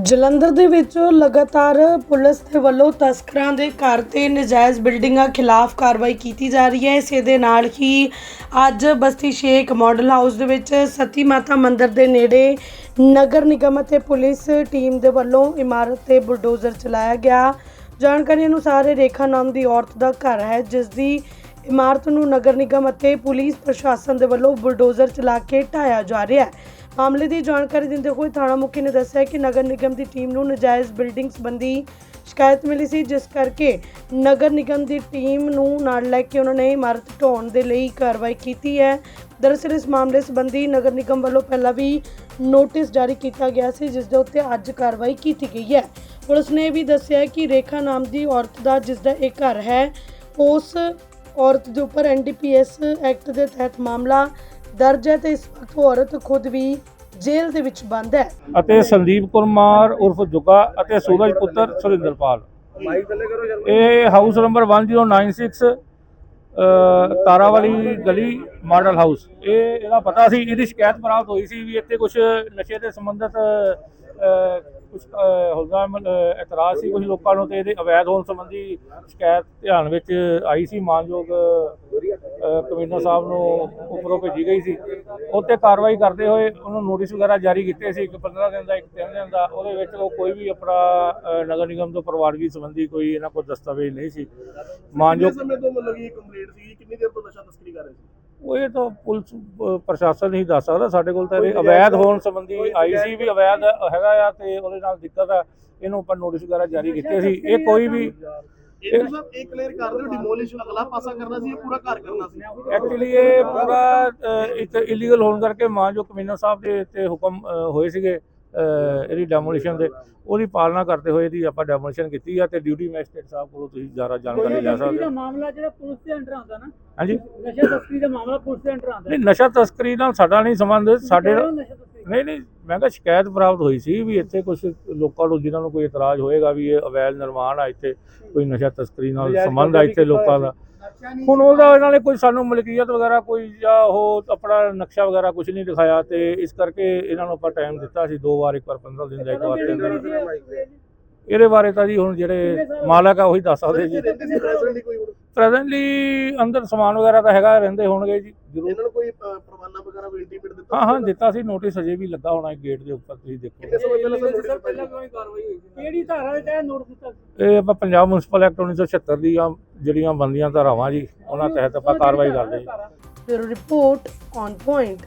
ਜਲੰਧਰ ਦੇ ਵਿੱਚ ਲਗਾਤਾਰ ਪੁਲਿਸ ਦੇ ਵੱਲੋਂ ਤਸਕਰਾਂ ਦੇ ਘਰ ਤੇ ਨਜਾਇਜ਼ ਬਿਲਡਿੰਗਾਂ ਖਿਲਾਫ ਕਾਰਵਾਈ ਕੀਤੀ ਜਾ ਰਹੀ ਹੈ। ਇਸੇ ਦੇ ਨਾਲ ਹੀ ਅੱਜ ਬਸਤੀ ਸ਼ੇਖ ਮਾਡਲ ਹਾਊਸ ਦੇ ਵਿੱਚ ਸਤੀ ਮਾਤਾ ਮੰਦਿਰ ਦੇ ਨੇੜੇ ਨਗਰ ਨਿਗਮ ਅਤੇ ਪੁਲਿਸ ਟੀਮ ਦੇ ਵੱਲੋਂ ਇਮਾਰਤ ਤੇ ਬੁਲਡੋਜ਼ਰ ਚਲਾਇਆ ਗਿਆ। ਜਾਣਕਾਰੀ ਅਨੁਸਾਰ ਰੇਖਾ ਨਾਮ ਦੀ ਔਰਤ ਦਾ ਘਰ ਹੈ, ਜਿਸ ਦੀ ਇਮਾਰਤ ਨੂੰ ਨਗਰ ਨਿਗਮ ਅਤੇ ਪੁਲਿਸ ਪ੍ਰਸ਼ਾਸਨ ਦੇ ਵੱਲੋਂ ਬੁਲਡੋਜ਼ਰ ਚਲਾ ਕੇ ਢਾਇਆ ਜਾ ਰਿਹਾ ਹੈ। ਮਾਮਲੇ ਦੀ ਜਾਣਕਾਰੀ ਦਿੰਦੇ ਹੋਏ ਥਾਣਾ ਮੁਖੀ ਨੇ ਦੱਸਿਆ ਕਿ ਨਗਰ ਨਿਗਮ ਦੀ ਟੀਮ ਨੂੰ ਨਜਾਇਜ਼ ਬਿਲਡਿੰਗ ਸੰਬੰਧੀ ਸ਼ਿਕਾਇਤ ਮਿਲੀ ਸੀ, ਜਿਸ ਕਰਕੇ ਨਗਰ ਨਿਗਮ ਦੀ ਟੀਮ ਨੂੰ ਨਾਲ ਲੈ ਕੇ ਉਹਨਾਂ ਨੇ ਇਮਾਰਤ ਢਾਉਣ ਦੇ ਲਈ ਕਾਰਵਾਈ ਕੀਤੀ ਹੈ। ਦਰਅਸਲ, ਇਸ ਮਾਮਲੇ ਸੰਬੰਧੀ ਨਗਰ ਨਿਗਮ ਵੱਲੋਂ ਪਹਿਲਾਂ ਵੀ ਨੋਟਿਸ ਜਾਰੀ ਕੀਤਾ ਗਿਆ ਸੀ, ਜਿਸ ਦੇ ਉੱਤੇ ਅੱਜ ਕਾਰਵਾਈ ਕੀਤੀ ਗਈ ਹੈ। ਪੁਲਿਸ ਨੇ ਇਹ ਵੀ ਦੱਸਿਆ ਕਿ ਰੇਖਾ ਨਾਮ ਦੀ ਔਰਤ ਦਾ, ਜਿਸ ਦਾ ਇਹ ਘਰ ਹੈ, ਉਸ ਔਰਤ ਦੇ ਉੱਪਰ ਐਨਡੀਪੀਐਸ ਐਕਟ ਦੇ ਤਹਿਤ ਮਾਮਲਾ ਦਰਜ ਹੈ ਤੇ ਇਸ ਵਕਤ ਉਹ ਔਰਤ ਖੁਦ ਵੀ ਜੇਲ੍ਹ ਦੇ ਵਿੱਚ ਬੰਦ ਹੈ। ਅਤੇ ਸੰਦੀਪ ਕੁਮਾਰ ਉਰਫ ਜੁਗਾ ਅਤੇ ਸੂਰਜ ਪੁੱਤਰ ਸੁਰਿੰਦਰਪਾਲ ਇਹ ਹਾਊਸ ਨੰਬਰ 1096 ਤਾਰਾਵਾਲੀ ਗਲੀ ਮਾਡਲ ਹਾਊਸ। ਇਹ, ਇਹਦਾ ਪਤਾ ਸੀ, ਇਹਦੀ ਸ਼ਿਕਾਇਤ ਪ੍ਰਾਪਤ ਹੋਈ ਸੀ ਵੀ ਇੱਥੇ ਕੁਝ ਨਸ਼ੇ ਦੇ ਸੰਬੰਧਿਤ ਕੁਝ ਹੁੰਦਾ ਇਤਰਾਜ਼ ਸੀ ਕੁਝ ਲੋਕਾਂ ਨੂੰ ਤੇ ਇਹਦੇ ਅਵੈਧ ਹੋਣ ਸੰਬੰਧੀ ਸ਼ਿਕਾਇਤ ਧਿਆਨ ਵਿੱਚ ਆਈ ਸੀ, ਮਾਨਯੋਗ ਕਮਿਸ਼ਨਰ ਸਾਹਿਬ ਨੂੰ ਉੱਪਰੋਂ ਭੇਜੀ ਗਈ ਸੀ। ਉੱਤੇ ਕਾਰਵਾਈ ਕਰਦੇ ਹੋਏ ਉਹਨੂੰ ਨੋਟਿਸ ਵਗੈਰਾ ਜਾਰੀ ਕੀਤੇ ਸੀ। ਇੱਕ 15 ਦਿਨ ਦਾ ਇੱਕ 3 ਦਿਨ ਦਾ। ਉਹਦੇ ਵਿੱਚ ਉਹ ਕੋਈ ਵੀ ਆਪਣਾ ਨਗਰ ਨਿਗਮ ਤੋਂ ਪ੍ਰਵਾਨਗੀ ਸੰਬੰਧੀ ਕੋਈ ਇਹਨਾਂ ਕੋਲ ਦਸਤਾਵੇਜ਼ ਨਹੀਂ ਸੀ। ਮਾਨਯੋਗ ਸਮੇਂ ਤੋਂ ਮਤਲਬ ਇਹ ਕੰਪਲੇਂਟ ਸੀ ਕਿੰਨੀ ਦੇਰ ਤੋਂ ਨਸ਼ਾ ਤਸਕਰੀ ਕਰ ਰਹੇ ਸੀ? ਉਹ ਇਹ ਤਾਂ ਪੁਲਿਸ ਪ੍ਰਸ਼ਾਸਨ ਹੀ ਦੱਸ ਸਕਦਾ। ਸਾਡੇ ਕੋਲ ਤਾਂ ਇਹ ਅਵੈਧ ਹੋਣ ਸੰਬੰਧੀ ਆਈ ਸੀ ਵੀ ਅਵੈਧ ਹੈਗਾ ਆ ਤੇ ਉਹਦੇ ਨਾਲ ਦਿੱਕਤ ਆ। ਇਹਨੂੰ ਉੱਪਰ ਨੋਟਿਸ ਵਗੈਰਾ ਜਾਰੀ ਕੀਤੇ ਸੀ। ਇਹ ਕੋਈ ਵੀ ਇਹ ਸਭ ਇਹ ਕਲੀਅਰ ਕਰ ਦਿਓ ਡਿਮੋਲਿਸ਼ ਅਗਲਾ ਪਾਸਾ ਕਰਨਾ ਸੀ ਇਹ ਪੂਰਾ ਘਰ ਕਰਨਾ ਸੀ? ਐਕਚੁਅਲੀ ਇਹ ਪੂਰਾ ਅ, ਇੱਕ ਇਲੀਗਲ ਹੋਣ ਕਰਕੇ ਮਾਨਯੋਗ ਕਮਿਸ਼ਨਰ ਸਾਹਿਬ ਦੇ ਤੇ ਹੁਕਮ ਅ, ਹੋਏ ਸੀਗੇ ਅ, ਇਹਦੀ ਡੈਮੋਲੀਸ਼ਨ ਦੇ ਉਹਦੀ ਪਾਲਣਾ ਕਰਦੇ ਹੋਏ ਇਹਦੀ ਆਪਾਂ ਡੈਮੋਲੀਸ਼ਨ ਕੀਤੀ ਆ ਤੇ ਡਿਊਟੀ ਮੈਜਿਸਟ੍ਰੇਟ ਸਾਹਿਬ ਕੋਲੋਂ ਤੁਸੀਂ ਜ਼ਿਆਦਾ ਜਾਣਕਾਰੀ ਲੈ ਸਕਦੇ ਦਾ ਹੋ। ਮਾਮਲਾ ਜਿਹੜਾ ਪੁਲਿਸ ਦੇ ਅੰਡਰ ਆਉਂਦਾ ਨਾ ਹਾਂਜੀ। ਨਸ਼ਾ ਤਸਕਰੀ ਦਾ ਮਾਮਲਾ ਪੁਲਿਸ ਦੇ ਅੰਡਰ ਆਉਂਦਾ। ਨਹੀਂ ਨਸ਼ਾ ਤਸਕਰੀ ਨਾਲ ਸਾਡਾ ਨਹੀਂ ਸੰਬੰਧ ਸਾਡੇ ਨਹੀਂ ਨਹੀਂ ਮੈਂ ਕਿਹਾ ਸ਼ਿਕਾਇਤ ਪ੍ਰਾਪਤ ਹੋਈ ਸੀ ਵੀ ਇੱਥੇ ਕੁਝ ਲੋਕਾਂ ਨੂੰ ਜਿਨ੍ਹਾਂ ਨੂੰ ਕੋਈ ਇਤਰਾਜ਼ ਹੋਏਗਾ ਵੀ ਇਹ ਅਵੈਧ ਨਿਰਮਾਣ ਆ ਇੱਥੇ ਕੋਈ ਨਸ਼ਾ ਤਸਕਰੀ ਨਾਲ ਸੰਬੰਧ ਆ ਇੱਥੇ ਲੋਕਾਂ ਦਾ। ਹੁਣ ਉਹਦਾ ਇਹਨਾਂ ਨੇ ਕੋਈ ਸਾਨੂੰ ਮਲਕੀਅਤ ਵਗੈਰਾ ਕੋਈ ਜਾਂ ਉਹ ਆਪਣਾ ਨਕਸ਼ਾ ਵਗੈਰਾ ਕੁਝ ਨਹੀਂ ਦਿਖਾਇਆ ਤੇ ਇਸ ਕਰਕੇ ਇਹਨਾਂ ਨੂੰ ਆਪਾਂ ਟਾਈਮ ਦਿੱਤਾ ਸੀ ਦੋ ਵਾਰ ਇੱਕ ਵਾਰ 15 ਦਿਨ ਦਾ ਇੱਕ ਵਾਰ ਤਿੰਨ ਦਿਨ ਦਾ। ਇਹਦੇ ਬਾਰੇ ਤਾਂ ਜੀ ਹੁਣ ਜਿਹੜੇ ਮਾਲਕ ਆ ਉਹੀ ਦੱਸ ਸਕਦੇ ਜੀ। ਪ੍ਰੈਜ਼ੈਂਟਲੀ ਅੰਦਰ ਸਮਾਨ ਵਗੈਰਾ ਤਾਂ ਹੈਗਾ ਰਹਿੰਦੇ ਹੋਣਗੇ ਜੀ। ਜ਼ਰੂਰ। ਇਹਨਾਂ ਨੂੰ ਕੋਈ ਪ੍ਰਵਾਨਾ ਵਗੈਰਾ ਵੀ ਇੰਟੀਮੇਟ ਦਿੱਤਾ ਹਾਂ ਹਾਂ ਦਿੱਤਾ ਸੀ ਨੋਟਿਸ ਅਜੇ ਵੀ ਲੱਗਾ ਹੋਣਾ ਗੇਟ ਦੇ ਉੱਪਰ ਤੁਸੀਂ ਦੇਖੋ। ਕਿੰਨੇ ਸਮੇਂ ਪਹਿਲਾਂ ਸਰ ਪਹਿਲਾਂ ਕਿਉਂ ਨਹੀਂ ਕਾਰਵਾਈ ਹੋਈ ਸੀ। ਕਿਹੜੀ ਧਾਰਾ ਦੇ ਤਹਿਤ ਨੋਟਿਸ ਦਿੱਤਾ ਸੀ? ਇਹ ਆਪਾਂ ਪੰਜਾਬ ਮਿਊਨਿਸਪਲ ਐਕਟ 1976 ਦੀਆਂ ਜਿਹੜੀਆਂ ਬੰਦੀਆਂ ਧਾਰਾਵਾਂ ਜੀ ਉਹਨਾਂ ਤਹਿਤ ਆਪਾਂ ਕਾਰਵਾਈ ਕਰਦੇ ਜੀ। Bureau report on point